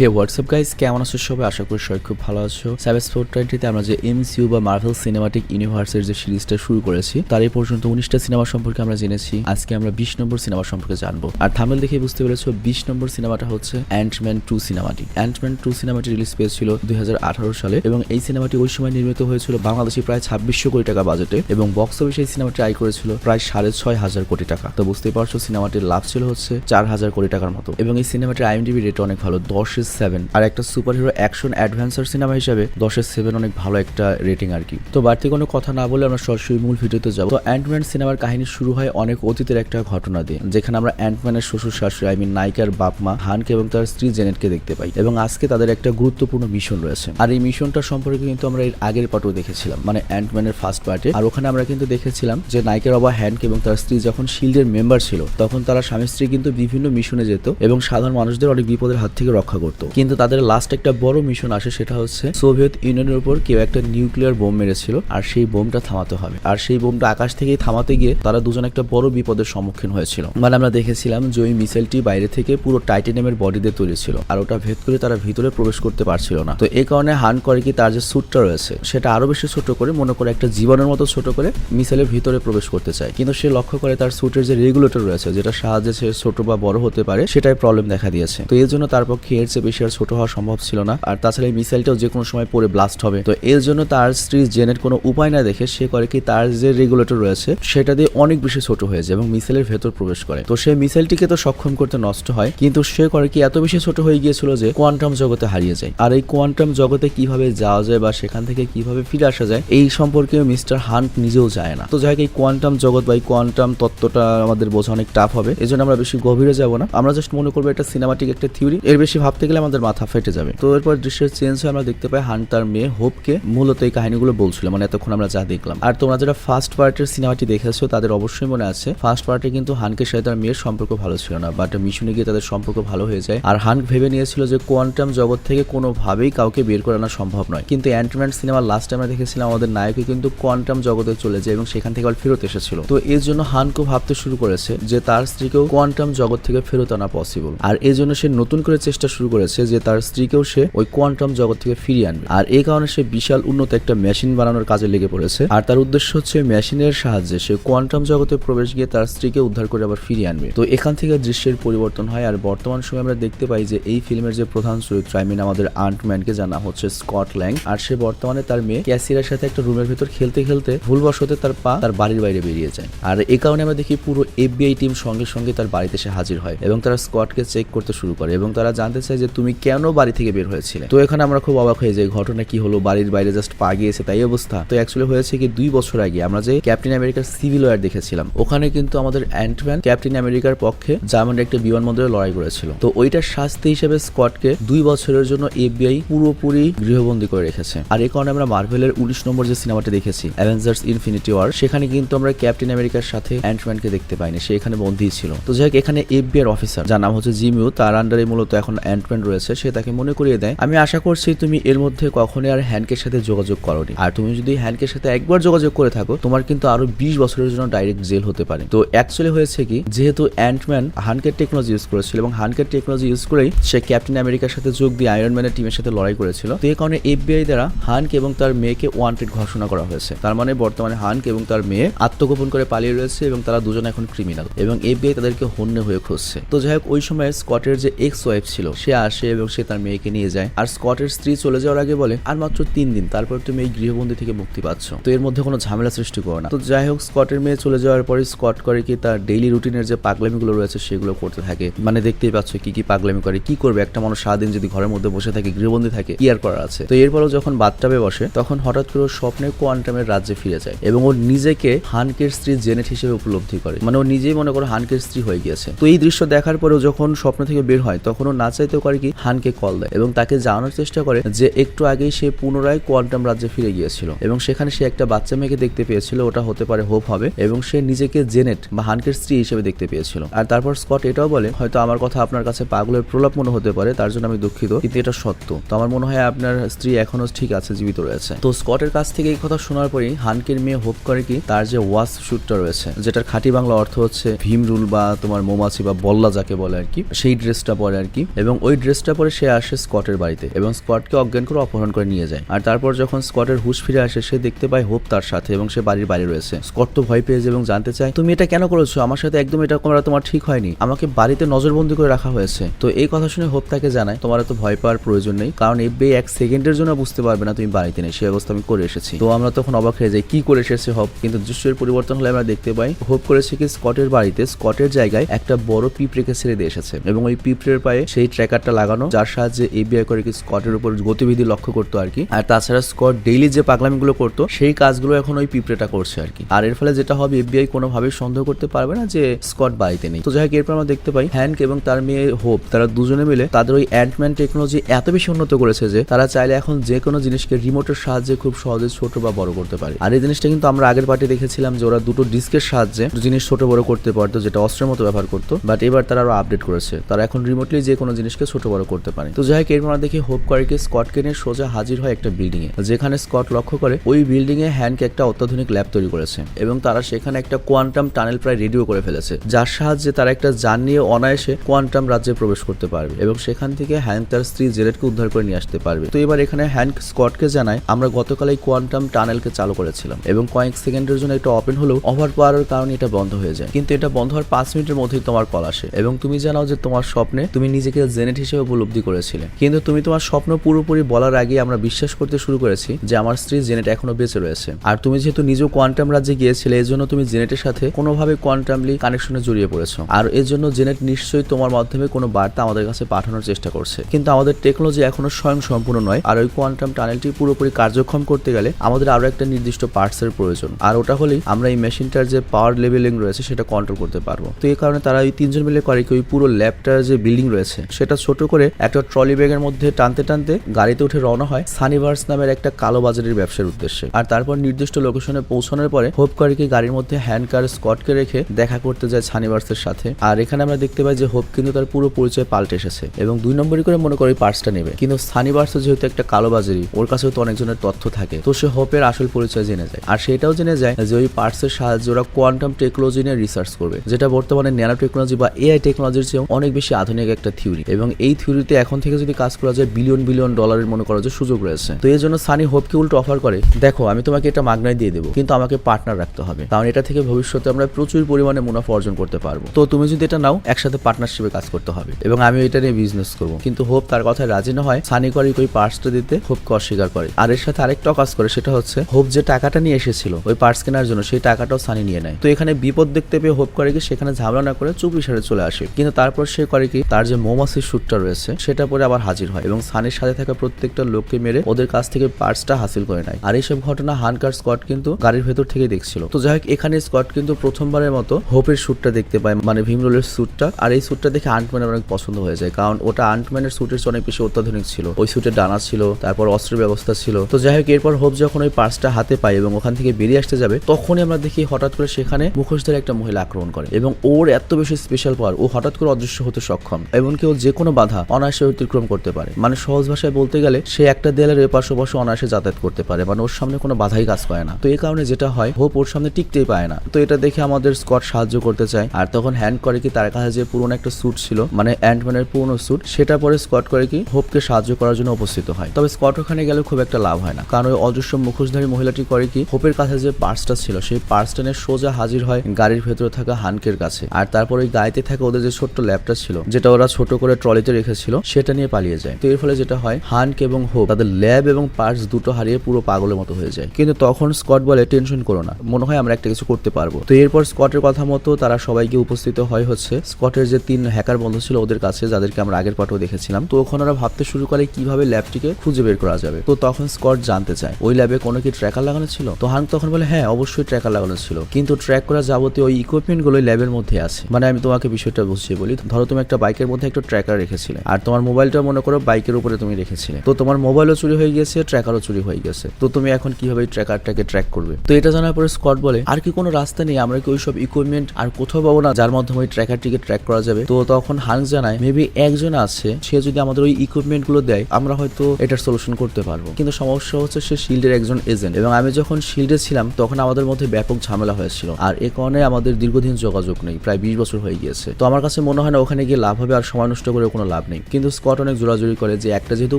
হে WhatsApp guys কেমন আছো সবাই? আশা করি সবাই খুব ভালো আছো। সাইবার স্পোর্ট টোয়েন্টিতে আমরা যে এমসিইউ বা মার্ভেল সিনেমাটিক ইউনিভার্সের যে সিরিজটা শুরু করেছি, তার এই পর্যন্ত উনিশটা সিনেমা সম্পর্কে আমরা জেনেছি। আজকে আমরা বিশ নম্বর সিনেমা সম্পর্কে জানব। আর থামেল দেখে বুঝতে পেরেছ, বিশ নম্বর সিনেমাটা হচ্ছে অ্যান্টম্যান টু সিনেমাটি অ্যান্টম্যান টু সিনেমাটি রিলিজ পেয়েছিল দুই হাজার আঠারো সালে এবং এই সিনেমাটি ওই সময় নির্মিত হয়েছিল বাংলাদেশি প্রায় ছাব্বিশশো কোটি টাকা বাজেটে এবং বক্স অফিসে এই সিনেমাটি আয় করেছিল প্রায় সাড়ে ছয় হাজার কোটি টাকা। তো বুঝতেই পারছ সিনেমাটির লাভ ছিল হচ্ছে চার হাজার কোটি টাকার মতো। এবং এই সিনেমাটির আইএমডিবি রেট অনেক ভালো দশের সেভেন আর একটা সুপার হিরো অ্যাকশন অ্যাডভেঞ্চার সিনেমা হিসাবে দশের সেভেন অনেক ভালো একটা রেটিং আর কি। তো বাড়তি কোনো কথা না বলে আমরা সরাসরি মূল ভিডিওতে যাব। তো অ্যান্টম্যান সিনেমার কাহিনী শুরু হয় অনেক অতীতের একটা ঘটনা দিয়ে, যেখানে আমরা অ্যান্টম্যানের শ্বশুর শাশুড়ি আই মিন নায়িকার বাপ মা, হানকে এবং তার স্ত্রী জেনেটকে দেখতে পাই। এবং আজকে তাদের একটা গুরুত্বপূর্ণ মিশন রয়েছে। আর এই মিশনটা সম্পর্কে কিন্তু আমরা এর আগের পার্টও দেখেছিলাম মানে অ্যান্টম্যানের ফার্স্ট পার্টে আর ওখানে আমরা কিন্তু দেখেছিলাম যে নায়িকার বাবা হ্যান্ক এবং তার স্ত্রী যখন শিল্ডের মেম্বার ছিল, তখন তারা স্বামী স্ত্রী কিন্তু বিভিন্ন মিশনে যেত এবং সাধারণ মানুষদের অনেক বিপদের হাত থেকে রক্ষা করতো। কিন্তু তাদের লাস্ট একটা বড় মিশন আসে, সেটা হচ্ছে সোভিয়েত ইউনিয়নের উপর কেউ একটা নিউক্লিয়ার বোম মেরেছিল আর সেই বোমটা থামাতে হবে। আর সেই বোমটা আকাশ থেকেই থামাতে গিয়ে তারা দুজন একটা বড় বিপদের সম্মুখীন হয়েছিল। মানে আমরা দেখেছিলাম যে ওই মিসাইলটি বাইরে থেকে পুরো টাইটেনিয়ামের বডি দিয়ে তৈরি ছিল আর ওটা ভেদ করে তারা ভিতরে প্রবেশ করতে পারছিল না। তো এই কারণে হান করে কি তার যে স্যুটটা রয়েছে, সেটা আরও বেশি ছোট করে, মনে করে একটা জীবনের মতো ছোট করে মিসাইলের ভিতরে প্রবেশ করতে চায়। কিন্তু সে লক্ষ্য করে তার স্যুটের যে রেগুলেটর রয়েছে যেটা সাহায্যে সে ছোট বা বড় হতে পারে সেটাই প্রবলেম দেখা দিয়েছে। তো এর জন্য তার পক্ষে এর চেয়ে বেশি আর ছোট হওয়া সম্ভব ছিল না। আর তাছাড়া এই মিসাইলটাও যে কোনো সময় পরে ব্লাস্ট হবে। তো এর জন্য তার স্ত্রী জেনের কোনো উপায় না দেখে সে করে কি তার যে রেগুলেটর রয়েছে, সেটা দিয়ে অনেক বেশি ছোট হয়ে যায় এবং মিসাইলের ভেতর প্রবেশ করে। তো সেই মিসাইলটিকে তো সক্ষম করতে নষ্ট হয়, কিন্তু সে করে কি এত বেশি ছোট হয়ে গিয়েছিল যে কোয়ান্টাম জগতে হারিয়ে যায়। আর এই কোয়ান্টাম জগতে কীভাবে যাওয়া যায় বা সেখান থেকে কীভাবে ফিরে আসা যায়, এই সম্পর্কে মিস্টার হান্ট নিজেও যায় না। তো যাই হোক, এই কোয়ান্টাম জগৎ বা এই কোয়ান্টাম তত্ত্বটা আমাদের বোঝা অনেক টাফ হবে এই জন্য আমরা বেশি গভীরে যাব না। আমরা জাস্ট মনে করব এটা সিনেমাটিক একটা থিওরি এর বেশি ভাবতে গেলে আমাদের মাথা ফেটে যাবে। তো এরপর দৃশ্যের চেঞ্জ হয়ে আমরা দেখতে পাই হান তার মেয়ে হোপকে মূলত এই কাহিনীগুলো বলছিল মানে এতক্ষণ আমরা যা দেখলাম। আর তোমরা যারা ফার্স্ট পার্টের সিনেমাটি দেখেছ, তাদের অবশ্যই মনে আছে ফার্স্ট পার্টে কিন্তু হানকে সাথে তার মেয়ের সম্পর্ক ভালো ছিল না বাট মিশনে গিয়ে তাদের সম্পর্ক ভালো হয়ে যায়। আর হান ভেবে নিয়েছিল যে কোয়ান্টাম জগৎ থেকে কোনোভাবেই কাউকে বের করানো সম্ভব নয়। কিন্তু অ্যান্টম্যান সিনেমা লাস্ট টাইম আমরা দেখেছিলাম, আমাদের নায়কই কিন্তু কোয়ান্টাম জগতে চলে যায় এবং সেখান থেকে আবার ফেরত এসেছিল। তো এর জন্য হানকো ভাবতে শুরু করেছে যে তার স্ত্রীকেও কোয়ান্টাম জগৎ থেকে ফেরত আনা পসিবল আর এই জন্য সে নতুন করে চেষ্টা শুরু করেছে যে তার স্ত্রীকেও সে ওই কোয়ান্টাম জগৎ থেকে ফিরিয়ে আনবে। আর এই কারণে সে বিশাল উন্নত একটা মেশিন বানানোর কাজে লেগে পড়েছে। আর তার উদ্দেশ্য হচ্ছে মেশিনের সাহায্যে সে কোয়ান্টাম জগতে প্রবেশ গিয়ে তার স্ত্রীকে উদ্ধার করে আবার ফিরিয়ে আনবে। তো এখান থেকে দৃশ্যের পরিবর্তন হয় আর বর্তমান সময়ে আমরা দেখতে পাই যে এই ফিল্মের যে প্রধান চরিত্র আই মিন আমাদের আন্টম্যানকে জানা হচ্ছে স্কট ল্যাং। আর সে বর্তমানে তার মেয়ে ক্যাসিরার সাথে একটা রুমের ভেতর খেলতে খেলতে ভুলবশতে তার পা তার বাড়ির বাইরে বেরিয়ে যায়। আর এই কারণে আমরা দেখি পুরো এফবিআই টিম সঙ্গে সঙ্গে তার বাড়িতে এসে হাজির হয় এবং তারা স্কটকে চেক করতে শুরু করে এবং তারা জানতে চায় যে তুমি কেন বাড়ি থেকে বের হয়েছিলে? তো এখানে আমরা খুব অবাক হয়ে যাই, ঘটনা কি হলো? বাড়ির বাইরে জাস্ট পা গিয়েছে, তাই অবস্থা? তো অ্যাকচুয়ালি হয়েছে কি, দুই বছর আগে আমরা যে ক্যাপ্টেন আমেরিকার সিভিল ওয়ার দেখেছিলাম, ওখানে কিন্তু আমাদের অ্যান্টম্যান ক্যাপ্টেন আমেরিকার পক্ষে জার্মানির একটা বিমানবন্দরে লড়াই করেছিল। তো ওইটার শাস্তি হিসেবে স্কটকে দুই বছরের জন্য এফবিআই পুরোপুরি গৃহবন্দী করে রেখেছে। আর এই কারণে আমরা মার্ভেলের উনিশ নম্বর যে সিনেমাটি দেখেছি, অ্যাভেঞ্জার্স ইনফিনিটি ওয়ার, সেখানে কিন্তু আমরা ক্যাপ্টেন আমেরিকার সাথে অ্যান্টম্যানকে দেখতে পাইনি, সে এখানে বন্দী ছিল। তো যাই হোক, এখানে এফবিআর অফিসার যার নাম হচ্ছে জিমিউ তার আন্ডারে মূলত এখন অ্যান্টম্যান রয়েছে, সে তাকে মনে করিয়ে দেয়, আমি আশা করছি তুমি এর মধ্যে কখনোই আর হ্যান্ডকের সাথে যোগাযোগ করনি। আর তুমি যদি হ্যান্ডকের সাথে একবার যোগাযোগ করে থাকো, তোমার কিন্তু আরও বিশ বছরের জন্য ডাইরেক্ট জেল হতে পারে। তো অ্যাকচুয়ালি হয়েছে কি, যেহেতু অ্যান্টম্যান হানকের টেকনোলজি ইউজ করেছিল এবং হানকের টেকনোলজি ইউজ করেই সে ক্যাপ্টেন আমেরিকার সাথে যোগ দিয়ে আয়রন ম্যানের টিমের সাথে লড়াই করেছিল। তো এই কারণে এফবিআই দ্বারা হানক এবং তার মেয়েকে ওয়ান্টেড ঘোষণা করা হয়েছে। তার মানে বর্তমানে হানক এবং তার মেয়ে আত্মগোপন করে পালিয়ে রয়েছে এবং তারা দুজন এখন ক্রিমিনাল এবং এফবিআই তাদেরকে হন্যে হয়ে খুঁজছে। তো যাই হোক ওই সময় স্কটের যে এক্স ওয়াইফ ছিল, সে আসে এবং সে তার মেয়েকে নিয়ে যায়। আর স্কটের স্ত্রী চলে যাওয়ার আগে বলে, আর মাত্র তিন দিন, তারপর তুমি এই গৃহবন্দী থেকে মুক্তি পাচ্ছ। তো এর মধ্যে কোনো ঝামেলা সৃষ্টি করো না। তো যাই হোক, স্কটের মেয়ে চলে যাওয়ার পরে স্কট করে কি তার ডেইলি রুটিনের যে পাগলামিগুলো রয়েছে, সেগুলো করতে থাকে। মানে দেখতেই পাচ্ছ কি কি পাগলামি করে, কি করবে? একটা মানুষ সারাদিন যদি ঘরের মধ্যে বসে থাকে, গৃহবন্দী থাকে, কি আর করার আছে? তো এরপরও যখন বাথটাবে বসে, তখন হঠাৎ করে স্বপ্নে কোয়ান্টামের রাজ্যে ফিরে যায় এবং ওর নিজেকে হানকের স্ত্রী জেনেট হিসেবে উপলব্ধি করে। মানে ও নিজেই মনে করো হানকের স্ত্রী হয়ে গিয়েছে। তো এই দৃশ্য দেখার পরেও যখন স্বপ্ন থেকে বের হয়, তখন ও না চাইতেও করে কি হানকে কল দেয় এবং তাকে জানানোর চেষ্টা করে যে একটু আগেই সে পুনরায় কোয়ান্টাম রাজ্যে ফিরে গিয়েছিল। এবং সেখানে সে একটা বাচ্চা মেয়েকে দেখতে পেয়েছিল, ওটা হতে পারে হোপ হবে, এবং সে নিজেকে জেনেট বা হানকের স্ত্রী হিসেবে দেখতে পেয়েছিল। আর তারপর স্কট এটাও বলে, হয়তো আমার কথা আপনার কাছে পাগলের প্রলাপ মনে হতে পারে, তার জন্য আমি দুঃখিত, কিন্তু এটা সত্য। তো আমার মনে হয় আপনার স্ত্রী এখনও ঠিক আছে, জীবিত রয়েছে। তো স্কটের কাছ থেকে এই কথা শোনার পরেই হানকের মেয়ে হোপ করে কি, তার যে ওয়াস শুটটা রয়েছে, যেটার খাঁটি বাংলা অর্থ হচ্ছে ভীম রুল বা তোমার মোমাছি বা বল্লা যাকে বলে আর কি, সেই ড্রেসটা পরে আর কি, এবং ওই ড্রেসটা পরে সে আসে স্কটের বাড়িতে এবং স্কটকে অজ্ঞান করে অপহরণ করে নিয়ে যায়। আর তারপর যখন স্কটের হুশ ফিরে আসে, সে দেখতে পায় হোপ তার সাথে এবং সে বাড়ির বাইরে রয়েছে। স্কট তো ভয় পেয়ে যায় এবং জানতে চায়, তুমি এটা কেন করেছ? আমার সাথে একদম এটা করা তোমার ঠিক হয়নি। আমাকে বাড়িতে নজরবন্দি করে রাখা হয়েছে। তো এই কথা শুনে হোপ তাকে জানায়, তোমার এত ভয় পাওয়ার প্রয়োজন নেই। কারণ এফবিআই এক সেকেন্ডের জন্য বুঝতে পারবে না তুমি বাড়িতে নেই। সে অবস্থা আমি করে এসেছি। তো আমরা তখন অবাক হয়ে যাই, কি করে এসেছে হোপ? কিন্তু দৃশ্যের পরিবর্তন হলে আমরা দেখতে পাই, হোপ করেছে কি স্কটের বাড়িতে স্কটের জায়গায় একটা বড় পিঁপড়েকে ছেড়ে দিয়ে এসেছে। এবং ওই পিঁপড়ের পায়ে সেই ট্র্যাকারটা লাগানো, যার সাহায্যে এফবিআই করে কি স্কটের উপর গতিবিধি লক্ষ্য করতো আর কি। আর তাছাড়া স্কট ডেইলি যে পাগলামিগুলো করতো, সেই কাজগুলো এখন ওই পিঁপড়েটা করছে আর কি। আর এর ফলে যেটা হবে, এফবিআই কোনোভাবেই সন্দেহ করতে পারবে না যে স্কট বাড়িতে নেই। তো যাই হোক এরপর আমরা দেখতে পাই, হ্যান্ক এবং তার মেয়ে হোপ, তারা দুজনে মিলে তাদের ওই অ্যান্টম্যান টেকনোলজি এত বেশি উন্নত করেছে যে, তারা চাইলে এখন যে কোনো জিনিসকে রিমোটের সাহায্যে খুব সহজে ছোট বা বড় করতে পারে। আর এই জিনিসটা কিন্তু আমরা আগের পার্টি দেখেছিলাম যে, ওরা দুটো ডিস্কের সাহায্যে জিনিস ছোট বড় করতে পারতো, যেটা অস্ত্রের মতো ব্যবহার করতো। বাট এবার তারা আরও আপডেট করেছে। তারা এখন রিমোটলি যে কোনো জিনিসকে ছোট বড় করতে পারে। তো যাই হোক আমরা দেখি হোপ কয়েকে স্কটকে নিয়ে সোজা হাজির হয় একটা বিল্ডিং এ যেখানে স্কট লক্ষ্য করে ওই বিল্ডিং এ হ্যান্ডকে একটা অত্যাধুনিক ল্যাব তৈরি করেছে এবং তারা সেখানে একটা কোয়ান্টাম টানেল প্রায় রেডিও করে ফেলেছে, যার সাহায্যে তারা একটা যান নিয়ে অনায়াসে কোয়ান্টাম রাজ্যে প্রবেশ করতে পারবে এবং সেখান থেকে হ্যান্ক তার স্ত্রী জেরেটকে উদ্ধার করে নিয়ে আসতে পারবে। তো এবার এখানে হ্যান্ক স্কটকে জানায়, আমরা গতকাল এই কোয়ান্টাম টানেলকে চালু করেছিলাম এবং কয়েক সেকেন্ডের জন্য এটা ওপেন হলেও ওভার পাওয়ার কারণে এটা বন্ধ হয়ে যায়। কিন্তু এটা বন্ধ হওয়ার পাঁচ মিনিটের মধ্যেই তোমার কল আসে এবং তুমি জানাও যে তোমার স্বপ্নে তুমি নিজেকে জেনেট হিসেবে উপলব্ধি করেছিলে। কিন্তু তুমি তোমার স্বপ্ন পুরোপুরি বলার আগে আমরা বিশ্বাস করতে শুরু করেছি যে আমার স্ত্রী জেনেট এখনও বেঁচে রয়েছে। আর তুমি যেহেতু নিজেও কোয়ান্টাম রাজ্যে গিয়েছিলে এর জন্য তুমি জেনেটের সাথে কোনোভাবে কোয়ান্টামলি কানেকশনে জড়িয়ে পড়েছো। আর এর জন্য জেনেট নিশ্চয়ই তোমার মাধ্যমে কোনো বার্তা আমাদের কাছে পাঠানোর চেষ্টা করছে। কিন্তু আমাদের টেকনোলজি এখনও স্বয়ং সম্পূর্ণ নয়। আর ওই কোয়ান্টাম টানেলটি পুরোপুরি কার্যক্ষম করতে গেলে আমাদের আরও একটা নির্দিষ্ট পার্টসের প্রয়োজন। আর ওটা হলেই আমরা এই মেশিনটার যে পাওয়ার লেভেলিং রয়েছে, সেটা কন্ট্রোল করতে পারব। তো এই কারণে তারা ওই তিনজন মিলে করে কি ওই পুরো ল্যাবটার যে বিল্ডিং রয়েছে, সেটা ছোট করে একটা ট্রলি ব্যাগের মধ্যে টানতে টানতে গাড়িতে উঠে রওনা হয় সানিভার্স নামের একটা কালো বাজারের ব্যবসার উদ্দেশ্যে। আর তারপর নির্দিষ্ট লোকেশনে পৌঁছানোর পরে হোপ কারিকে গাড়ির মধ্যে হ্যান্ড কার স্কটকে রেখে দেখা করতে যায় সানিভার্সের সাথে। আর এখানে আমরা দেখতে পাই যে হোপ কিন্তু তার পুরো পরিচয় পাল্টে এসেছে এবং দুই নম্বরই করে মনে করে পার্সটা নেবে। কিন্তু সানিভার্স যেহেতু একটা কালো বাজারি, ওর কাছেও তো অনেকজনের তথ্য থাকে। তো সে হোপের আসল পরিচয় জেনে যায়। আর সেটাও জেনে যায় যে ওই পার্টসের সাহায্যে ওরা কোয়ান্টাম টেকনোলজি নিয়ে রিসার্চ করবে, যেটা বর্তমানে ন্যানো টেকনোলজি বা এআই টেকনোলজির চেয়েও অনেক বেশি আধুনিক একটা থিওরি এবং এই থিওরিতে এখন থেকে যদি কাজ করা যায় বিলিয়ন বিলিয়ন ডলারের মনে করা যায় সুযোগ রয়েছে। তো এই জন্য সানি হোপকে উল্টো অফার করে, দেখো, আমি তোমাকে এটা মাগনায় দিয়ে দেবো, কিন্তু আমাকে পার্টনার রাখতে হবে। কারণ এটা থেকে ভবিষ্যতে আমরা প্রচুর পরিমাণে মুনাফা অর্জন করতে পারব। তো তুমি যদি এটা নাও, একসাথে পার্টনারশিপে কাজ করতে হবে। এবং আমি এটা নিয়ে বিজনেস করব। কিন্তু হোপ তার কথায় রাজি না হয়, সানি করে ওই পার্টসটা দিতে হোপকে অস্বীকার করে। আর এর সাথে আরেকটাও কাজ করে, সেটা হচ্ছে, হোপ যে টাকাটা নিয়ে এসেছিল, ওই পার্টস কেনার জন্য, সেই টাকাটাও সানি নিয়ে নেয়। তো এখানে বিপদ দেখতে পেয়ে হোপ করে কি, সেখানে ঝামেলা না করে চুপি সারে চলে আসে। কিন্তু তারপর সে করে কি, তার যে মৌমাছির শ্যুটটা রয়েছে, সেটা পরে আবার হাজির হয় এবং সানির সাথে থাকা প্রত্যেকটা লোককে মেরে ওদের কাছ থেকে পার্টসটা হাসিল করে নেয়। আর এইসব ঘটনা হানকার স্কট কিন্তু গাড়ির ভেতর থেকে দেখছিল। তো যাই হোক, এখানে স্কট কিন্তু প্রথমবারের মতো হোপের শ্যুটটা দেখতে পায় মানে ভীমরোলের স্যুটটা। আর এই স্যুটটা দেখে আন্টম্যানের অনেক পছন্দ হয়ে যায়, কারণ ওটা আন্টম্যানের স্যুটের অনেক বেশি অত্যাধুনিক ছিল। ওই স্যুটের ডানা ছিল, তারপর অস্ত্রের ব্যবস্থা ছিল। তো যাই হোক, এরপর হোপ যখন ওই পার্সটা হাতে পায় এবং ওখান থেকে বেরিয়ে আসতে যাবে, তখনই আমরা দেখি হঠাৎ করে সেখানে মুখোশধারী একটা মহিলা আক্রমণ করে এবং ওর এত বেশি স্পেশাল পাওয়ার ও হঠাৎ করে অদৃশ্য হতে সক্ষম। এমনকি ও যে কোনো বাধা অনায়াসে অতিক্রম করতে পারে। মানে সহজ ভাষায় বলতে গেলে, সে একটা দেয়ালের এপাশ ওপাশে অনায়াসে যাতায়াত করতে পারে মানে ওর সামনে কোনো বাধাই কাজ করে না। তো এই কারণে যেটা হয় হোপ ওর সামনে টিকতেই পায় না। তো এটা দেখে আমাদের স্কট সাহায্য করতে চায়। আর তখন হ্যান্ড করে কি তার কাছে যে পুরনো একটা স্যুট ছিল মানে অ্যান্টম্যানের পুরনো স্যুট সেটা পরে স্কট করে কি হোপকে সাহায্য করার জন্য উপস্থিত হয়। তবে স্কট ওখানে গেলে খুব একটা লাভ হয় না। কারণ ওই অদৃশ্য মুখোশধারী মহিলাটি করে কি হোপের কাছে যে পার্সটা ছিল, সেই পার্সটা নিয়ে সোজা হাজির হয় গাড়ির ভেতরে থাকা হানকের কাছে। আর তারপর ওই গাড়িতে থাকা ওদের যে ছোট্ট ল্যাপটা ছিল, যেটা ওরা ছোট করে ট্রলিতে রেখেছিল সেটা নিয়ে পালিয়ে যায়। তো এর ফলে যেটা হয়, হানক এবং হোপ তাদের ল্যাব এবং পার্স দুটো হারিয়ে পুরো পাগলের মতো হয়ে যায়। কিন্তু তখন স্কট বলে, টেনশন করো না, মনে হয় আমরা একটা কিছু করতে পারব। তো এরপর স্কটের কথা মতো তারা সবাইকে উপস্থিত হয় হচ্ছে স্কটের যে তিন হ্যাকার বন্ধু ছিল ওদের কাছে, যাদেরকে আমরা আগের পাঠও দেখেছিলাম। তো ওখানে ওরা ভাবতে শুরু করে, কীভাবে ল্যাবটিকে খুঁজে বের করা যাবে? তো তখন স্কট জানতে চায়, ওই ল্যাবে কোনো কি ট্র্যাকার লাগানো ছিল? তো হান তখন বলে হ্যাঁ অবশ্যই ট্র্যাকার লাগানো ছিল। কিন্তু ট্র্যাক করা যাবতীয় ওই ইকুইপমেন্টগুলো ল্যাবের মধ্যে আছে। মানে আমি তোমাকে বিষয়টা বুঝিয়ে বলি। ধরো তুমি একটা বাইকের মধ্যে একটা ট্র্যাকার রেখেছিলে। আর তোমার মোবাইলটা মনে করো বাইকের উপরে তুমি রেখেছিলে। তো তোমার মোবাইলও চুরি হয়ে গেছে ট্র্যাকারও চুরি হয়ে গেছে। তো তুমি এখন কীভাবে ট্র্যাকারটাকে ট্র্যাক করবে? তো এটা জানার পরে স্কট বলে, আর কি কোনো রাস্তা নেই, আমরা কি ওইসব ইকুইপমেন্ট আর কোথাও পাবো না যার মাধ্যমে ওই ট্র্যাকারটিকে ট্র্যাক করা যাবে? তো তখন হাঙ্ক জানায় মেবি একজন আছে, সে যদি আমাদের ওই ইকুইপমেন্টগুলো দেয়, আমরা হয়তো এটার সলিউশন করতে পারব। কিন্তু সমস্যা হচ্ছে সে শিল্ডের একজন এজেন্ট এবং আমি যখন শিল্ডে ছিলাম, তখন আমাদের মধ্যে ব্যাপক ঝামেলা হয়েছিল। আর এ কারণে আমাদের দীর্ঘদিন যোগাযোগ নেই, প্রায় বিশ বছর হয়ে গিয়েছে। তো আমার কাছে মনে হয় না ওখানে গিয়ে লাভ হবে আর সময় নষ্ট করে কোনো লাভ নেই। কিন্তু স্কট অনেক জোরাজুরি করে যে একটা যেহেতু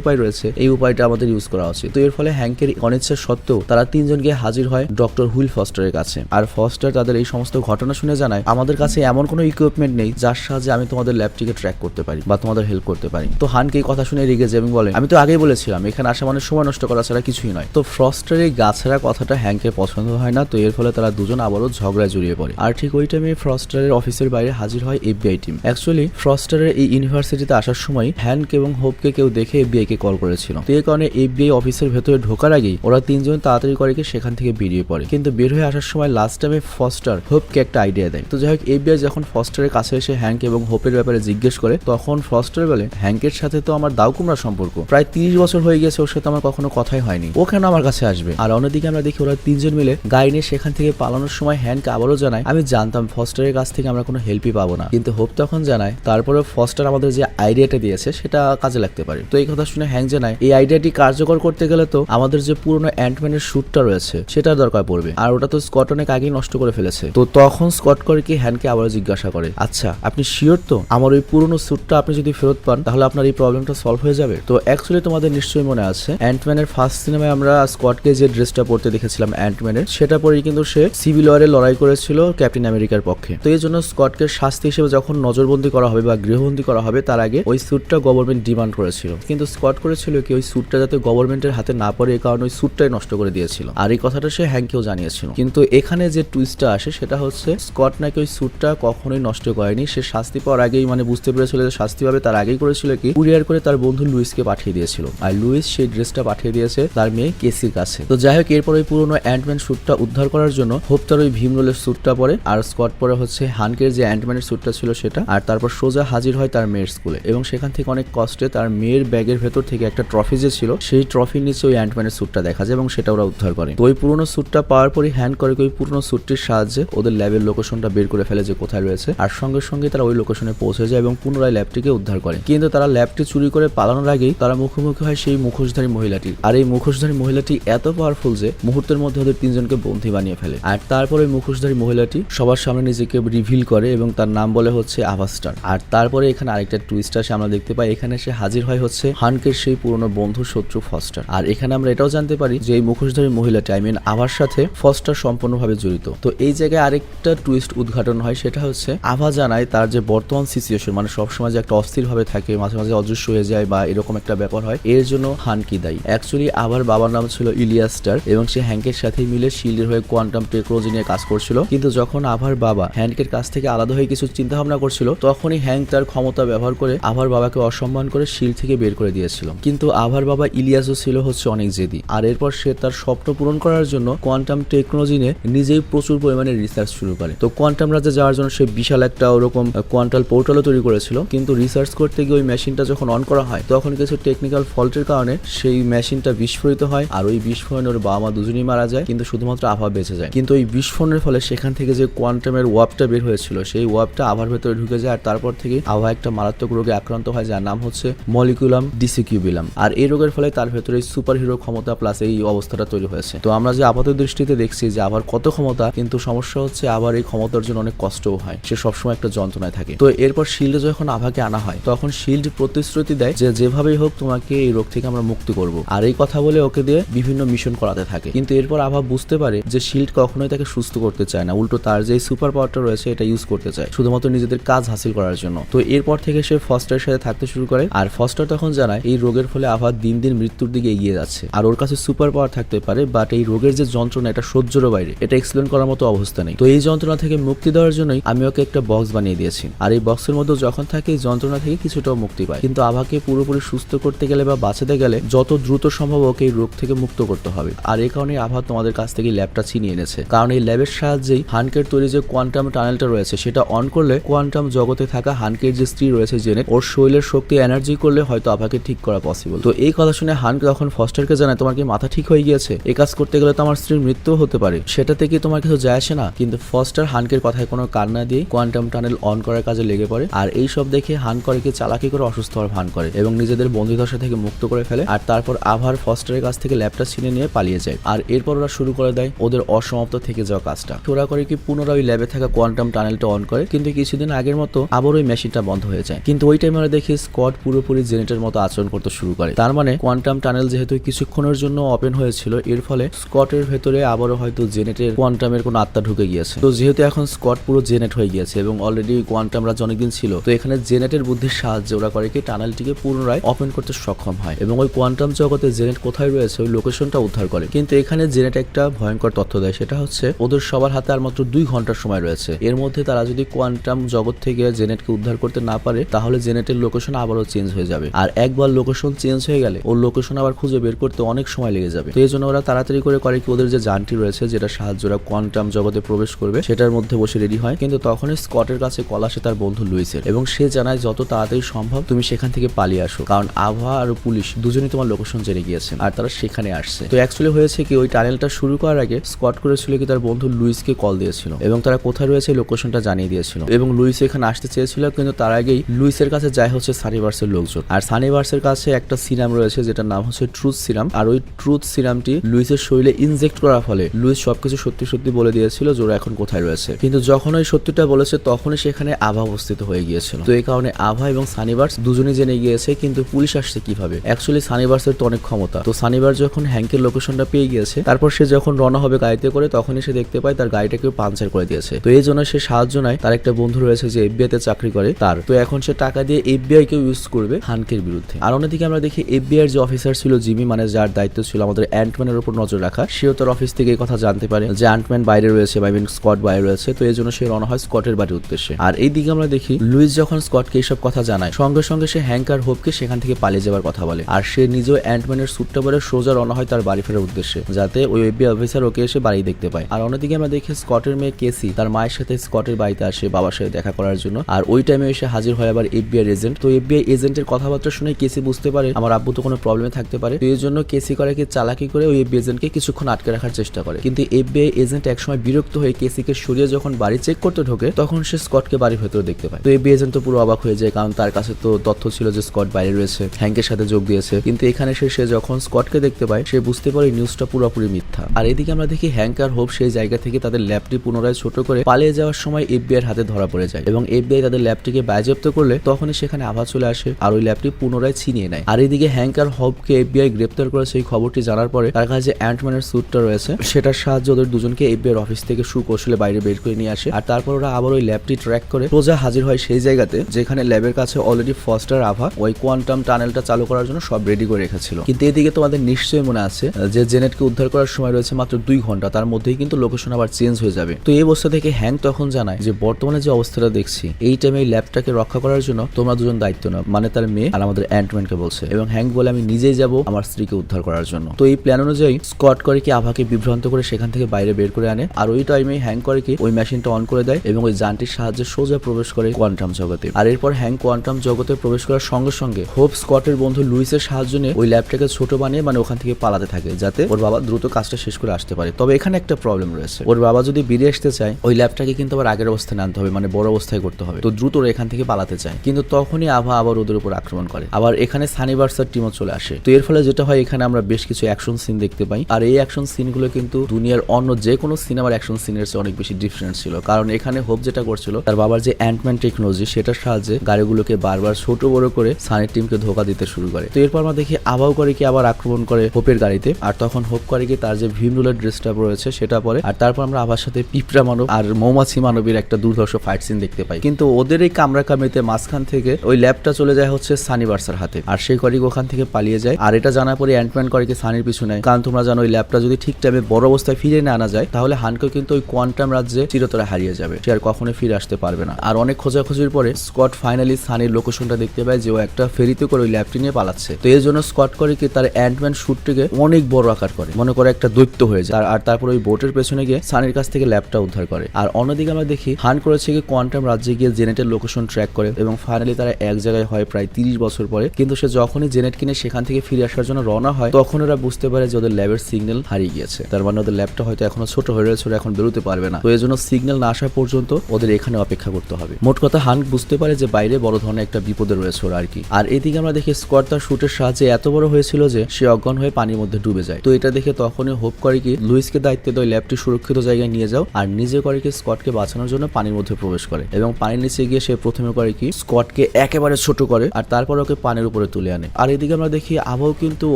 উপায় রয়েছে, এই উপায়টা আমাদের ইউজ করা উচিত। তো এর ফলে হ্যাঙ্কের অনিচ্ছা সত্ত্বেও তারা তিনজন গিয়ে হাজির হয় ডক্টর হুইল ফস্টারের কাছে। আর ফস্টার তাদের এই সমস্ত ঘটনা শুনে জানায়, আমাদের কাছে এমন কোনো ইকুইপমেন্ট নেই যার সাহায্যে আমি তোমাদের ল্যাবটিকে ট্র্যাক করতে পারি বা তোমাদের হেল্প করতে পারি। তো হানকে এই কথা শুনে রেগে এবং বলে, আমি তো আগেই বলেছিলাম, এখানে আসা মানে সময় নষ্ট করা ছাড়া কিছুই নয়। তো ফ্রস্টের এই গাছেরা কথাটা হ্যাংকে পছন্দ হয় না, তো এর ফলে তারা দুজন আবারও ঝগড়ায় জড়িয়ে পড়ে। আর ঠিক ওই টাইমে ফ্রস্টারের অফিসের বাইরে হাজির হয় এফবিআই টিম অ্যাকচুয়ালি ফ্রস্টারের এই ইউনিভার্সিটিতে আসার সময় হ্যানক এবং হোপকে কেউ দেখে এফবিআই কে কল করেছিল। তো এই কারণে এফবিআই অফিসের ভেতরে ঢোকার আগেই ওরা তিনজন তাড়াতাড়ি করে সেখান থেকে বেরিয়ে পড়ে। কিন্তু বের হয়ে আসার সময় লাস্ট টাইমে ফস্টার হোপকে একটা আইডিয়া দেয়। তো যাই হোক এফবিআই যখন ফস্টারের কাছে এসে হ্যাঙ্ক এবং হোপের ব্যাপারে জিজ্ঞেস করে, তখন ফস্টার বলে হ্যাঙ্কের সাথে তো আমার দাউকুমরা সম্পর্ক। প্রায় তিরিশ বছর হয়ে গেছে ওর সাথে আমার কখনো কথাই হয়নি। ও কেন আমার কাছে আসবে? আর অন্যদিকে আমরা দেখি ওরা তিনজন মিলে গাড়ি নিয়ে সেখান থেকে পালানোর সময় হ্যান্ডকে আবারও জানায়, আমি জানতাম ফস্টারের কাছ থেকে আমরা কোনো হেল্পই পাবো না। কিন্তু হোপ তখন জানায় তারপরে ফস্টার আমাদের যে আইডিয়াটা দিয়েছে, সেটা কাজে লাগতে পারে। তো এই কথা শুনে হ্যাং জানায় এই আইডিয়াটি কার্যকর করতে গেলে তো আমাদের যে পুরনো অ্যান্টম্যানের শ্যুটটা রয়েছে, সেটার দরকার পড়বে। আর ওটা তো স্কট অনেক আগেই নষ্ট করে ফেলেছে। তো তখন স্কট করে কি হ্যানকে আবার জিজ্ঞাসা করে আচ্ছা আপনি শিওর তো? আমার ওই পুরনো স্যুটটা আপনি যদি ফেরত পান, তাহলে আপনার এই প্রবলেমটা সলভ হয়ে যাবে? তো অ্যাকচুয়ালি তোমাদের নিশ্চয়ই মনে আছে অ্যান্টম্যানের ফার্স্ট সিনেমায় আমরা স্কটকে যে ড্রেসটা পরতে দেখেছিলাম অ্যান্টম্যানের সেটা পরেই কিন্তু সে সিভিল ওয়ারে লড়াই করেছিল ক্যাপ্টেন আমেরিকার পক্ষে। তো এই জন্য স্কটকে শাস্তি হিসেবে যখন নজরবন্দি করা হবে বা গৃহবন্দী করা হবে, তার আগে ওই স্যুটটা গভর্নমেন্ট ডিমান্ড করেছিল। কিন্তু স্কট করেছিল কি, ওই স্যুটটা যাতে গভর্নমেন্টের হাতে না পড়ে, এই কারণে ওই স্যুটটাই নষ্ট করে দিয়েছিল। আর এই কথাটা সে হ্যাংকেও জানিয়েছিল। কিন্তু এখানে যে টুইস্টটা আসে, সেটা হচ্ছে স্কট নাকি ওই স্যুটটা কখনোই নষ্ট করেনি। সে শাস্তি পাওয়ার আগেই মানে বুঝতে পেরেছিল যে শাস্তি পাবে, তার আগেই করেছিল কি কুরিয়ার করে তার বন্ধু লুইসকে পাঠিয়ে দিয়েছিল। আর লুইস সেই ড্রেসটা পাঠিয়ে দিয়েছে তার মেয়ে কেসির কাছে। তো যাই হোক, এরপর ওই পুরনো অ্যান্টম্যান স্যুটটা উদ্ধার করার জন্য হোপ তার ওই ভীম রোলের স্যুটটা পরে আর স্কট পরে হচ্ছে হানকের যে অ্যান্টম্যানের স্যুটটা ছিল সেটা, আর তারপর সোজা হাজির হয় তার মেয়ের স্কুলে এবং সেখান থেকে অনেক কষ্টে তার মেয়ের ব্যাগের ভেতর থেকে একটা ট্রফি যে ছিল, সেই ট্রফির নিচে ওই অ্যান্টম্যানের স্যুটটা দেখা যায় এবং সেটা ওরা উদ্ধার করে। তো ওই পুরোনো স্যুটটা পাওয়ার পরই হ্যান্ড করে ওই পুরনো স্যুটটির সাহায্যে ওদের ল্যাবের লোকেশনটা বের করে ফেলে যে কোথায় রয়েছে। আর সঙ্গে সঙ্গে তারা ওই লোকেশনে পৌঁছে যায় এবং পুনরায় ল্যাবটিকে উদ্ধার করে। কিন্তু তারা ল্যাবটি চুরি করে পালানোর আগেই তারা মুখোমুখি হয় সেই মুখোশধারী মহিলাটির আর এই মুখোশধারী মহিলাটি এত পাওয়ারফুল যে মুহূর্তের মধ্যে ওদের তিনজনকে বন্দী বানিয়ে ফেলে। আর তারপরে মুখোশধারী মহিলাটি সবার সামনে নিজেকে রিভিল করে এবং তার নাম বলে হচ্ছে আভাস্টার আর তারপরে এখানে আরেকটা টুইস্ট আসে আমরা দেখতে পাই। এখানে সে হাজির হয় হচ্ছে হানকের সেই পুরনো বন্ধু শত্রু ফস্টার। আর এখানে আমরা এটাও জানতে পারি যে এই মুখোশধারী মহিলাটি আই মিন আভার সাথে ফস্টার সম্পূর্ণভাবে জড়িত। তো এই জায়গায় আরেকটা টুইস্ট উদ্ঘাটন হয়, সেটা হচ্ছে আভা জানায় তার যে বর্তমান সিচুয়েশন মানে সবসময় যে একটা অস্থির ভাবে থাকে, মাঝে মাঝে অদৃশ্য হয়ে যায় বা এরকম একটা ব্যাপার হয়, এর জন্য হানকি দায়ী। অ্যাকচুয়ালি আবার বাবার নাম ছিল ইলিয়াস্টার এবং সে হ্যাঙ্কের সাথে মিলে শিল্ডের হয়ে কোয়ান্টাম টেকনোলজি নিয়ে কাজ করছিল। কিন্তু যখন আভার বাবা হ্যাঙ্কের কাছ থেকে আলাদা হয়ে কিছু চিন্তা ভাবনা করছিল, তখনই হ্যাঙ্ক তার ক্ষমতা ব্যবহার করে আভার বাবাকে অসম্মান করে শিল থেকে বের করে দিয়েছিল কিন্তু আভার বাবা ইলিয়াসও ছিল হচ্ছে অনেক জেদি। আর এরপর সে তার স্বপ্ন পূরণ করার জন্য কোয়ান্টাম টেকনোলজি নিয়ে নিজেই প্রচুর পরিমাণে রিসার্চ শুরু করে। তো কোয়ান্টাম রাজ্যে যাওয়ার জন্য সে বিশাল একটা ওরকম কোয়ান্টাল পোর্টালও তৈরি করেছিল। কিন্তু রিসার্চ করতে গিয়ে ওই মেশিনটা যখন অন করা হয়, তখন কিছু টেকনিক্যাল ফল্টের কারণে সেই মেশিনটা বিস্ফোরিত হয় আর ওই বিস্ফোরণে ওর বাবা মা দুজনেই মারা যায়, কিন্তু শুধুমাত্র আভা বেঁচে যায়। কিন্তু ওই বিস্ফোরণের ফলে সেখান থেকে যে কোয়ান্টামের ওয়াবটা বের হয়েছিল, সেই ওয়াবটা আভার ভেতরে ঢুকে যায় আর তারপর থেকে আভা একটা মারাত্মক রোগে আক্রান্ত হয়, যার নাম হচ্ছে মলিকুলাম ডিসিকিউবিলাম। আর এই রোগের ফলে তার ভেতরে সুপার হিরো ক্ষমতা প্লাস এই অবস্থাটা তৈরি হয়েছে। তো আমরা যে আপাত দৃষ্টিতে দেখছি যে আবার কত ক্ষমতা, কিন্তু সমস্যা হচ্ছে আবার এই ক্ষমতার জন্য অনেক কষ্টও হয়। সে সবসময় একটা যন্ত্রণায় থাকে। তো এরপর শিল্ডে যখন আভাকে আনা হয়, তখন শিল্ড প্রতিশ্রুতি দেয় যে যেভাবেই হোক তোমাকে এই রোগ থেকে আমরা মুক্তি করব। আর এই কথা বলে ওকে দিয়ে বিভিন্ন মিশন করাতে থাকে। কিন্তু এরপর আভা বুঝতে পারে যে শিল্ড কখনোই তাকে সুস্থ করতে চায় না। উল্টো তার যে সুপার পাওয়ারটা রয়েছে, এটা ইউজ করতে চায়। শুধুমাত্র নিজেদের কাজ হাসিল করার জন্য। তো এরপর থেকে সে ফস্টারের সাথে থাকতে শুরু করে। আর ফস্টার তখন জানায়, এই রোগের ফলে আভা দিন দিন মৃত্যুর দিকে এগিয়ে যাচ্ছে। আর ওর কাছে সুপার পাওয়ার থাকতে পারে বাট এই রোগের যে যন্ত্রণা, এটা সহ্যের বাইরে। এটা এক্সপ্লেন করার মতো অবস্থা নেই। তো এই যন্ত্রণা থেকে মুক্তি দেওয়ার জন্যই আমি ওকে একটা বক্স বানিয়ে দিয়েছি। আর এই বক্সের মধ্যে যখন থাকে যন্ত্রণা থেকে কিছুটাও মুক্তি পায়। কিন্তু আভাকে পুরোপুরি সুস্থ করতে গেলে বা বাঁচাতে গেলে যত দ্রুত সম্ভব ওকে এই রোগ থেকে মুক্ত করতে হবে। আর এই কারণে আভা তোমাদের কাছ থেকে ল্যাবটা ছিনিয়ে এনেছে। কারণ এই ল্যাবের সাহায্যেই হানকের তৈরি যে কোয়ান্টাম টানেলটা রয়েছে, সেটা অন করলে কোয়ান্টাম জগতে থাকা হানকের যে স্ত্রী রয়েছে জেনে ওর শরীরের শক্তি এনার্জি করলে হয়তো আভাকে ঠিক করা পসিবল তো এই কথা শুনে হানক যখন ফস্টারকে জানায়, তোমার কি মাথা ঠিক হয়ে গিয়েছে? এই কাজ করতে গেলে তো আমার স্ত্রীর মৃত্যু হতে পারে। সেটাতে কি তোমার কিছু যায় আসে না? কিন্তু ফস্টার হানকের কথায় কোনো কান না দিয়ে কোয়ান্টাম টানেল অন করার কাজে লেগে পড়ে। আর এই সব দেখে হান করে কি চালাকি করে অসুস্থ হওয়ার ভান করে এবং নিজেদের বন্দিদশা থেকে মুক্ত করে ফেলে আর তারপর আভার ফস্টারের কাছ থেকে ল্যাপটপ ছিনে নিয়ে পালিয়ে যায়। আর এরপর ওরা শুরু করে দেয় ওদের অসমাপ্ত থেকে যাওয়া কাজটা। ওরা করে কি পুনরায় ওই ল্যাবে থাকা কোয়ান্টাম টানেলটা অন করে, কিন্তু কিছুদিন আগের মতো আবার ওই মেশিনটা বন্ধ হয়ে যায়। কিন্তু ওই টাইমে আমরা দেখি স্কট পুরোপুরি জেনেটের মতো আচরণ করতে শুরু করে। তার মানে কোয়ান্টাম টানেল যেহেতু কিছুক্ষণের জন্য ওপেন হয়েছিল, এর ফলে স্কটের ভেতরে আবারও হয়তো জেনেটের কোয়ান্টামের কোনো আত্মা ঢুকে গিয়েছে। তো যেহেতু এখন স্কট পুরো জেনেট হয়ে গিয়েছে এবং অলরেডি কোয়ান্টাম রাজ অনেকদিন ছিল, তো এখানে জেনেটের বুদ্ধির সাহায্যে ওরা করে কি টানেলটিকে পুনরায় ওপেন করতে সক্ষম হয় এবং ওই কোয়ান্টাম জগতে জেনেট কোথায় রয়েছে, ওই লোকেশনটা উদ্ধার করে। কিন্তু এখানে জেনেট একটা ভয়ঙ্কর তথ্য দেয়, সেটা হচ্ছে ওদের সবার হাতে আর মাত্র দুই ঘণ্টার সময় রয়েছে। এর মধ্যে তারা যদি কোয়ান্টাম জগৎ থেকে জেনেটকে উদ্ধার করতে না পারে, তাহলে জেনেটের লোকেশন আবারও চেঞ্জ হয়ে যাবে। আর একবার লোকেশন চেঞ্জ হয়ে গেলে ওর লোকেশন আবার খুঁজে বের করতে অনেক সময় লেগে যাবে। তো এই জন্য ওরা তাড়াতাড়ি করে করে কি ওদের যে যানটি রয়েছে, যেটা সাহায্য ওরা কোয়ান্টাম জগতে প্রবেশ করবে, সেটার মধ্যে বসে রেডি হয়। কিন্তু তখনই স্কটের কাছে কল আসে তার বন্ধু লুইসের এবং সে জানায়, যত তাড়াতাড়ি সম্ভব তুমি সেখান থেকে পালিয়ে আসো। কারণ আবহাওয়া আর পুলিশ দুজনই তোমার লোকেশন জেনে গিয়েছে আর তারা সেখানে আসছে। তো অ্যাকচুয়ালি হয়েছে কি, ওই টানেলটা শুরু করার আগে স্কট করেছিল কি তার বন্ধু লুইসকে কল দিয়েছিল এবং তারা কোথায় রয়েছে লোকেশনটা জানিয়ে দিয়েছিল। এবং লুইস এখানে আসতে চেয়েছিল, কিন্তু তার আগেই লুইসের কাছে যায় হচ্ছে সানিভার্সের লোকজন। আর সানিভার্সের কাছে একটা সিরাম রয়েছে, যেটার নাম হচ্ছে ট্রুথ সিরাম আর ওই ট্রুথ সিরামটি লুইসের শরীরে ইনজেক্ট করার ফলে লুইস সবকিছু সত্যি সত্যি বলে দিয়েছিল যে ওরা এখন কোথায় রয়েছে। কিন্তু যখন ওই সত্যিটা বলেছে, তখনই সেখানে আভা অবস্থিত হয়ে গিয়েছিল। তো এই কারণে আভা এবং সানিভার্স দুজনেই জেনে গিয়েছে, কিন্তু পুলিশ আসছে কীভাবে? অ্যাকচুয়ালি সানিভার্সের তো অনেক ক্ষমতা। তো সানিভার যখন হ্যাঙ্কের লোকেশনটা পেয়ে গিয়েছে, তারপর সে যখন রওনা হবে গাড়িতে করে, তখনই সে দেখতে পায় তার গাড়িটাকে পাঞ্চার করে দিয়েছে। তো এই জন্য সে সাহায্য নেয়। তার একটা বন্ধু রয়েছে যে এফবিআই তে চাকরি করে তার। তো এখন সে টাকা দিয়ে এফবিআই কে ইউজ করবে হানকের বিরুদ্ধে। আর অন্যদিকে আমরা দেখি এফবিআই যে অফিসার ছিল জিমি মানে যার দায়িত্ব ছিল আমাদের অ্যান্টম্যানের উপর নজর রাখা, সেও তার অফিস থেকে কথা জানতে পারে যে অ্যান্টম্যান বাইরে রয়েছে বা মিন স্কট বাইরে রয়েছে, তো এই জন্য সে রওনা হয় স্কটের বাড়ির উদ্দেশ্যে। আর এই দিকে আমরা দেখি লুইস যখন স্কটকে এইসব কথা জানায়, সঙ্গে সঙ্গে সে হ্যাঙ্ক আর হোপকে সেখান থেকে পালিয়ে যাওয়ার কথা বলে। আর সে নিজেও অ্যান্টম্যানের স্যুটটা পরে সোজা রওনা হয় তার বাড়ি ফেরার উদ্দেশ্যে, যাতে ওই এফবিআই অফিসার ওকে এসে বাড়ি দেখতে পায়। আর অন্যদিকে আমরা দেখি স্কটের মেয়ে কেসি তার মায়ের সাথে স্কটের বাড়িতে আসে বাবার সাথে দেখা করার জন্য। আর ওই টাইমে এসে হাজির হয় আবার এফবিআই এজেন্ট তো এফবিআই এজেন্টের কথাবার্তা শুনে কেসি বুঝতে পারে আমার আব্বু তো কোনো প্রবলেমে থাকতে পারে। তো এই জন্য কেসি করে কি চালাকি করে ওই এফবিআই এজেন্টকে কিছুক্ষণ আটকে রাখার চেষ্টা করে। কিন্তু এফবিআই এজেন্ট একসময় বিরক্ত হয়ে কেসিকে সরিয়ে যখন বাড়ি চেক করতে ঢোকে, তখন সে স্কটকে বাড়ির ভেতরে দেখতে পায়। তো এফবিআই এজেন্ট তো পুরো অবাক হয়ে যায়, কারণ তার কাছে তো তথ্য ছিল যে স্কট বাইরে রয়েছে হ্যাঙ্কের সাথে যোগ দিয়েছে। কিন্তু এখানে সে সে যখন স্কটকে দেখতে পায়, সে বুঝতে পারে নিউজটা পুরোপুরি মিথ্যা। আর এদিকে আমরা দেখি হ্যাঙ্ক আর হোপ সেই জায়গা থেকে তাদের ল্যাবটি পুনরায় ছোট করে পালিয়ে যাওয়ার সময় এফবিআই এর হাতে ধরা পড়ে যায়। এবং এফবিআই তাদের ল্যাবটিকে বাজেপ্ত করলে তখনই সেখানে আভা চলে আসে। আর ওই ল্যাবটি পুনরায় ছিনিয়ে নেয়। আর এদিকে হ্যাঙ্ক আর হবকে এফবিআই গ্রেপ্তার করে সেই খবরটি জানার পরে তার কাছে অ্যান্টম্যানের স্যুটটা রয়েছে, সেটার সাহায্যে ওদের দুজনকে এফবিআই অফিস থেকে সুকৌশলে বাইরে বের করে নিয়ে আসে। আর তারপর ওরা আবার ওই ল্যাবটি ট্র্যাক করে সোজা হাজির হয় সেই জায়গাতে, যেখানে ল্যাবের কাছে অলরেডি ফস্টার আভা, ওই কোয়ান্টাম টানেলটা চালু করার জন্য সব রেডি করে রেখেছিল। কিন্তু এদিকে তোমাদের নিশ্চয়ই মনে আছে, যে জেনেটকে উদ্ধার করার সময় রয়েছে মাত্র দুই ঘণ্টা, তার মধ্যেই কিন্তু লোকেশন আবার চেঞ্জ হয়ে যাবে। তো এই অবস্থা থেকে হ্যাং তখন জানায় যে বর্তমানে যে অবস্থাটা দেখছি, এই টাইমে এই ল্যাবটাকে রক্ষা করার জন্য তোমরা দুজন দায়িত্ব নাও। মানে তার মেয়ে আর আমাদের অ্যান্টম্যানকে বলছে। এবং হ্যাং বলে আমি নিজেই যাব আমার স্ত্রীকে উদ্ধার করার জন্য। তো এই প্ল্যান অনুযায়ী স্কট করে কি আভাকে বিভ্রান্ত করে সেখান থেকে বাইরে বের করে আনে? আর ওই টাইমে হ্যাং করে কি ওই মেশিনটা অন করে দেয় এবং ওই যানটির সাহায্যে সোজা প্রবেশ করে কোয়ান্টাম জগতে। আর এরপর হ্যাং কোয়ান্টাম জগতে প্রবেশ করার সঙ্গে সঙ্গে হোপ স্কটের বন্ধু লুইসের সাহায্য নিয়ে ওই ল্যাবটাকে ছোট বানিয়ে মানে ওখান থেকে পালাতে থাকে, যাতে ওর বাবা দ্রুত কাজটা শেষ করে আসতে পারে। তবে এখানে একটা প্রবলেম রয়েছে। ওর বাবা যদি বেরিয়ে আসতে চায়, ওই ল্যাবটাকে কিন্তু আবার আগের অবস্থায় আনতে হবে মানে বড় অবস্থায় করতে হবে। তো দ্রুত ওরা এখান থেকে পালাতে চায়। কিন্তু তখনই আভা আবার ওদের উপর আক্রমণ করে। আবার এখানে সানিভার্সার টিমও চলে আসে। তো এর ফলে যেটা হয়, এখানে আমরা বেশ কিছু অ্যাকশন সিন দেখতে পাই। আর এই অ্যাকশন সিনগুলো কিন্তু দুনিয়ার অন্য যে কোনো সিনেমার অ্যাকশন সিনের চেয়ে অনেক বেশি ডিফারেন্ট ছিল। কারণ এখানে হোপ যেটা করছিল, তার বাবার যে অ্যান্টম্যান টেকনোলজি সেটার সাহায্যে গাড়িগুলোকে বারবার ছোট বড় করে সানির টিমকে ধোকা দিতে শুরু করে। তো এরপর আমরা দেখি আবাও করে কি আবার আক্রমণ করে হোপের গাড়িতে। আর তখন হোপ করে কি তার যে ভীমরুলের ড্রেসটা রয়েছে, সেটা পরে। আর তারপর আমরা আবার সাথে পিঁপড়া মানব আর মৌমাছি মানবের একটা দুর্ধর্ষ ফাইট সিন দেখতে পাই। কিন্তু ওদের এই কামড়া কামড়িতে মাঝখান থেকে ওই ল্যাবটা চলে যায় হচ্ছে সানি বার্সার হাতে। আর সেই করিক ওখান থেকে পালিয়ে যায়। আর এটা জানার পরে অ্যান্টম্যান কি সানির পিছু নেয়। কারণ তোমরা জানো, ওই ল্যাবটা যদি ঠিক টাইমে বড় অবস্থায় ফিরে না আনা যায়, তাহলে হানকে কিন্তু ওই কোয়ান্টাম রাজ্যে চিরতরে হারিয়ে যাবে। সে আর কখনোই ফিরে আসতে পারবে না। আর অনেক খোঁজাখুঁজির পরে স্কট ফাইনালি সানির লোকেশনটা দেখতে পায় যে ও একটা ফেরিতে করে ওই ল্যাবটি নিয়ে পালাচ্ছে। তো এর জন্য স্কট করে কি তার অ্যান্টম্যান শুটটিকে অনেক বড় আকার করে। মনে করে একটা দৈত্য হয়ে যায়। আর- তারপর ওই বোটের পেছনে গিয়ে সানির কাছ থেকে ল্যাবটা উদ্ধার করে। আর অন্যদিকে আমরা দেখি, হান করেছে কি কোয়ান্টাম রাজ্যে গিয়ে জেনেটের লোকেশন ট্র্যাক করে এবং ফাইনালি তারা এক জায়গায় হয় প্রায় তিরিশ বছর পরে। কিন্তু সে যখনই জেনেট কিনে সেখান থেকে ফিরে আসার জন্য রওনা হয়, তখন ওরা বুঝতে পারে যে ওদের ল্যাবের সিগন্যাল হারিয়ে গিয়েছে। তার মানে ওদের ল্যাবটা হয়তো এখনও ছোট হয়ে রয়েছে, ওরা এখন বেরোতে পারবে না। তো এই জন্য সিগন্যাল না আসা পর্যন্ত ওদের এখানে অপেক্ষা করতে হবে। মোট কথা হান বুঝতে পারে যে বাইরে বড় ধরনের একটা বিপদে রয়েছে ওরা আর কি। আর এদিকে আমরা দেখি স্কট তার শুটের সাহায্যে এত বড় হয়েছিল যে সে অজ্ঞান হয়ে পানির মধ্যে ডুবে যায়। তো এটা দেখে তখনই হোপ করে কি, লুইসকে দায়িত্ব দেয় ল্যাবটি সুরক্ষিত জায়গায় নিয়ে যাও। আর নিজে করে কি স্কটকে বাঁচানোর জন্য পানির মধ্যে প্রবেশ করে। এবং পানির নিচে গিয়ে সে প্রথমে করে কি স্কট স্কটকে একেবারে ছোট করে আর তারপর ওকে পানের উপরে তুলে আনে। আর এদিকে আমরা দেখি আবহাও কিন্তু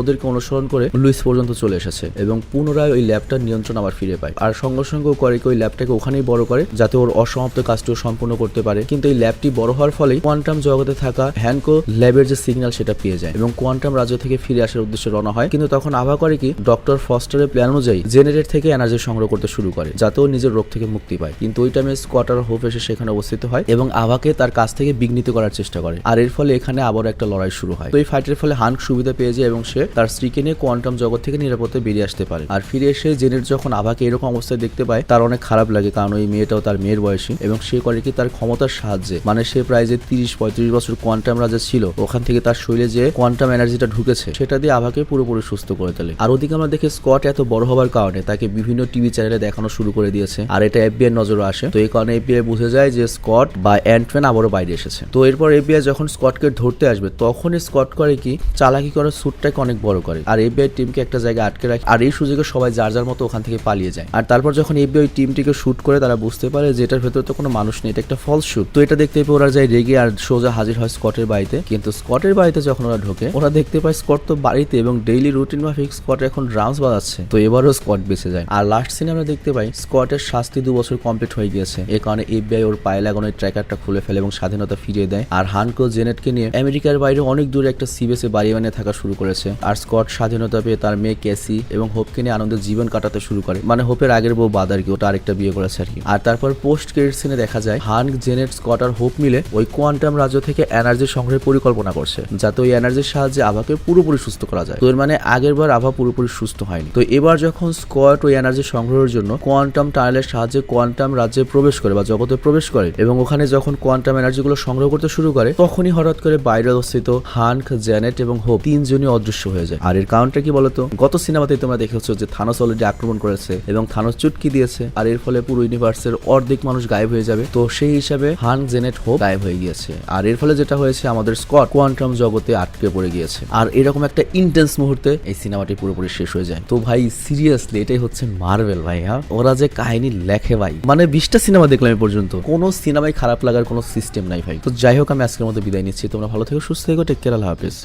ওদেরকে অনুসরণ করে লুইস পর্যন্ত চলে এসেছে এবং পুনরায় ওই ল্যাবটার নিয়ন্ত্রণ আবার ফিরে পায়। আর সঙ্গে সঙ্গে ও করে কি ওই ল্যাবটাকে ওখানেই বড় করে যাতে ওর অসমাপ্ত কাজটিও সম্পূর্ণ করতে পারে। কিন্তু এই ল্যাবটি বড় হওয়ার ফলেই কোয়ান্টাম জগতে থাকা হ্যানকো ল্যাবের যে সিগন্যাল সেটা পেয়ে যায় এবং কোয়ান্টাম রাজ্য থেকে ফিরে আসার উদ্দেশ্যে রওনা হয়। কিন্তু তখন আভা করে কি ডক্টর ফস্টারের প্ল্যান অনুযায়ী জেনারেট থেকে এনার্জি সংগ্রহ করতে শুরু করে যাতে ও নিজের রোগ থেকে মুক্তি পায়। কিন্তু ওই টাইমে স্কোয়াটার হোপ এসে সেখানে অবস্থিত হয় এবং আভাকে তার কাছ থেকে বিঘ্নিত করার চেষ্টা করে। আর এর ফলে এখানে আবার একটা লড়াই শুরু হয়। তো এই ফাইটের ফলে হানক সুবিধা পেয়ে যায় এবং সে তার স্ত্রীকে নিয়ে কোয়ান্টাম জগৎ থেকে নিরাপদে বেরিয়ে আসতে পারে। আর ফিরে এসে জেনেট যখন আভাকে এরকম অবস্থায় দেখতে পায়, তার অনেক খারাপ লাগে, কারণ ওই মেয়েটাও তার মেয়ের বয়সী এবং সে করে কি তার ক্ষমতার সাহায্যে। মানে সে প্রায় যে তিরিশ, পঁয়ত্রিশ বছর কোয়ান্টাম রাজা ছিল, ওখান থেকে তার শরীরে যে কোয়ান্টাম এনার্জিটা ঢুকেছে, সেটা দিয়ে আভাকে পুরোপুরি সুস্থ করে তোলে। আর ওদিকে আমরা দেখি স্কট এত বড় হওয়ার কারণে তাকে বিভিন্ন টিভি চ্যানেলে দেখানো শুরু করে দিয়েছে। আর এটা এফবিআই নজরে আসে। তো এই কারণে এফবিআই বুঝে যায় যে স্কট বা অ্যান্টম্যান আবারও বাইরে এসেছে। তো এরপর এফবিআই যখন স্কটকে ধরতে আসবে, তখনই স্কট করে কি, চালাকি করে স্যুটটাকে অনেক বড় করে। আর এফবিআই টিমকে একটা জায়গায় আটকে রাখে। আর এই সুযোগে সবাই যার যার মতো ওখান থেকে পালিয়ে যায়। আর তারপর যখন এফবিআই টিমটিকে শুট করে, তারা বুঝতে পারে যে এটার ভেতরে তো কোনো মানুষ নেই, এটা একটা ফলস শুট তো এটা দেখতে পেয়ে ওরা যায় রেগে আর সোজা হাজির হয় স্কটের বাড়িতে। কিন্তু স্কটের বাড়িতে যখন ওরা ঢোকে, ওরা দেখতে পায় স্কট তো বাড়িতে এবং ডেইলি রুটিন মাফিক স্কট এখন ড্রামস বাজাচ্ছে। তো এবারও স্কট বেঁচে যায়। আর লাস্ট সিনে আমরা দেখতে পাই, স্কটের শাস্তি দু বছর কমপ্লিট হয়ে গিয়েছে। এ কারণে এফবিআই ওর পায়ে লাগানো ট্র্যাকারটা খুলে ফেলে এবং স্বাধীনতা ফিরিয়ে দেয়। আর হানকো জেনেটকে নিয়ে আমেরিকার বাইরে অনেক দূরে একটা সিবেসে বাড়ি বানিয়ে থাকা শুরু করেছে। আর স্কট স্বাধীনতা পেয়ে তার মেয়ে ক্যাসি এবং হোপকে নিয়ে আনন্দের জীবন কাটাতে শুরু করে। মানে হোপের আগের বউ বাদ আর কি ওটা আরেকটা বিয়ে করেছে আর কি। আর তারপর পোস্ট ক্রেডিট সিনে দেখা যায় হানক জেনেট, স্কট আর হোপ মিলে ওই কোয়ান্টাম রাজ্য থেকে এনার্জি সংগ্রহের পরিকল্পনা করছে, যাতে ওই এনার্জির সাহায্যে আভাকে পুরোপুরি সুস্থ করা যায়। তো এর মানে আগের বার আভা পুরোপুরি সুস্থ হয়নি। তো এবার যখন স্কট ওই এনার্জি সংগ্রহের জন্য কোয়ান্টাম টানেলের সাহায্যে কোয়ান্টাম রাজ্যে প্রবেশ করে বা জগতে প্রবেশ করে এবং ওখানে যখন কোয়ান্টাম এনার্জিগুলো সংগ্রহ করতে শুরু করে, তখনই হঠাৎ করে বাইরে অবস্থিত হানক জেনেট এবং হোপ তিনজনই অদৃশ্য হয়ে যায়। আর এর কারণটা কি বলতো? গত সিনেমাতে তোমরা দেখেছ যে থানোস অলরেডি আক্রমণ করেছে এবং থানোস চুটকি দিয়েছে, আর এর ফলে পুরো ইউনিভার্সের অর্ধেক মানুষ গায়েব হয়ে যাবে। তো সেই হিসাবে হান জেনেট হোপ গায়েব হয়ে গিয়েছে। আর এর ফলে যেটা হয়েছে, আমাদের স্কট কোয়ান্টাম জগতে আটকে পড়ে গিয়েছে। আর এরকম একটা ইন্টেন্স মুহূর্তে এই সিনেমাটি পুরোপুরি শেষ হয়ে যায়। তো ভাই সিরিয়াসলি এটাই হচ্ছে মার্বেল ভাই হ্যাঁ? ওরা যে কাহিনী লেখে ভাই। মানে বিশটা সিনেমা দেখলাম এই পর্যন্ত। কোনো সিনেমায় খারাপ লাগার কোনো সিস্টেম নাই ভাই। তো যাই হোক, আমি আজকের মতো বিদায় নিচ্ছি। তোমরা ভালো থেকো, সুস্থ থেকো টেক কেয়ার আল্লাহ হাফিজ।